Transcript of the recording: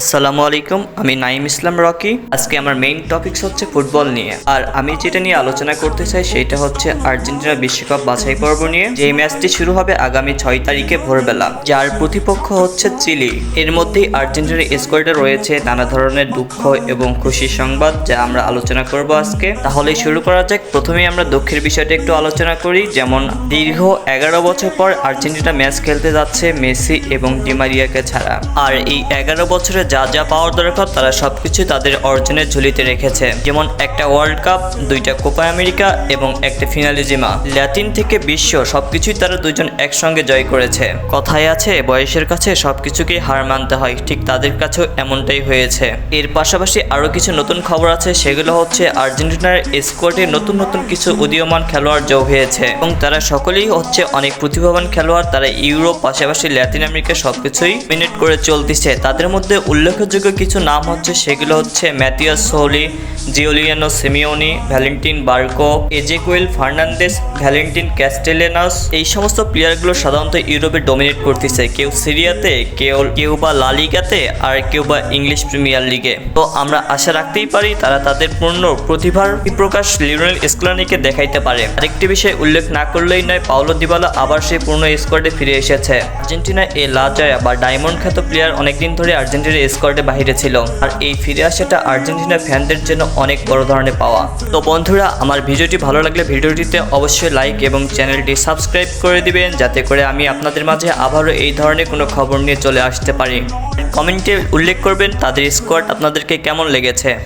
আসসালামু আলাইকুম, আমি নাইম ইসলাম রকি। আজকে আমার মেইন টপিকস হচ্ছে ফুটবল নিয়ে। আর আমি যেটা নিয়ে আলোচনা করতে চাই সেটা হচ্ছে আর্জেন্টিনা বিশ্বকাপ বাছাই পর্ব নিয়ে। যে ম্যাচটি শুরু হবে আগামী ছয় তারিখে ভোরবেলা, যার প্রতিপক্ষ হচ্ছে চিলি। এর মধ্যেই আর্জেন্টিনার স্কোয়াডে রয়েছে নানা ধরনের দুঃখ এবং খুশির সংবাদ যা আমরা আলোচনা করব আজকে। তাহলে শুরু করা যাক। প্রথমেই আমরা দুঃখের বিষয়টা একটু আলোচনা করি। যেমন, দীর্ঘ এগারো বছর পর আর্জেন্টিনা ম্যাচ খেলতে যাচ্ছে মেসি এবং ডিমারিয়াকে ছাড়া। আর এই এগারো বছরে যা যা পাওয়ার দরকার তারা সবকিছু তাদের অর্জনের ঝুলিতে রেখেছে। যেমন একটা ওয়ার্ল্ড কাপ দুইটা কোপা আমেরিকা এবং একটা ফিনালিজিমা ল্যাটিন থেকে বিশ্ব সবকিছুই তারা দুজন একসঙ্গে জয় করেছে। কথায় আছে, বয়সের কাছে সবকিছুকেই হার মানতে হয়, ঠিক তাদের কাছেও এমনটাই হয়েছে। এর পাশাপাশি আরও কিছু নতুন খবর আছে, সেগুলো হচ্ছে আর্জেন্টিনার স্কোয়াডে নতুন নতুন কিছু উদীয়মান খেলোয়াড় যোগ হয়েছে এবং তারা সকলেই হচ্ছে অনেক প্রতিভাবান খেলোয়াড়, তারা ইউরোপ, পাশাপাশি ল্যাটিন আমেরিকা সবকিছুই মিনিট করে চলতেছে। তাদের মধ্যে উল্লেখযোগ্য কিছু নাম হচ্ছে, সেগুলো হচ্ছে Matias Soule Giuliano Simeone, Valentin Barco, Ezequiel Fernandez, Valentin Castellanos. এই সমস্ত প্লেয়ারগুলো সাধারণত ইউরোপে ডোমিনেট করতেছে, কেউ সিরিয়াতে, কেউ কেউ বা লা লিগাতে, আর কেউ বা ইংলিশ প্রিমিয়ার লিগে। তো আমরা আশা রাখতেই পারি তারা তাদের পূর্ণ প্রতিভার প্রকাশ লিওনেল স্কলানিকে দেখাইতে পারে। আরেকটি বিষয় উল্লেখ না করলেই নয়, পাওলো দিবালা আবার সেই পূর্ণ স্কোয়াডে ফিরে এসেছে। আর্জেন্টিনা এ লাজয়া বা ডায়মন্ড খ্যাত প্লেয়ার অনেকদিন ধরে আর্জেন্টিনার স্কোয়াডে বাহিরে ছিল। আর এই ফিরে আসাটা আর্জেন্টিনা ফ্যানদের জন্য অনেক বড় ধরনের পাওয়া। তো বন্ধুরা, আমার ভিডিওটি ভালো লাগলে ভিডিওটিতে অবশ্যই লাইক এবং চ্যানেলটি সাবস্ক্রাইব করে দিবেন, যাতে করে আমি আপনাদের মাঝে আবারও এই ধরনের কোনো খবর নিয়ে চলে আসতে পারি। কমেন্টে উল্লেখ করবেন তাদের স্কোয়াড আপনাদেরকে কেমন লেগেছে।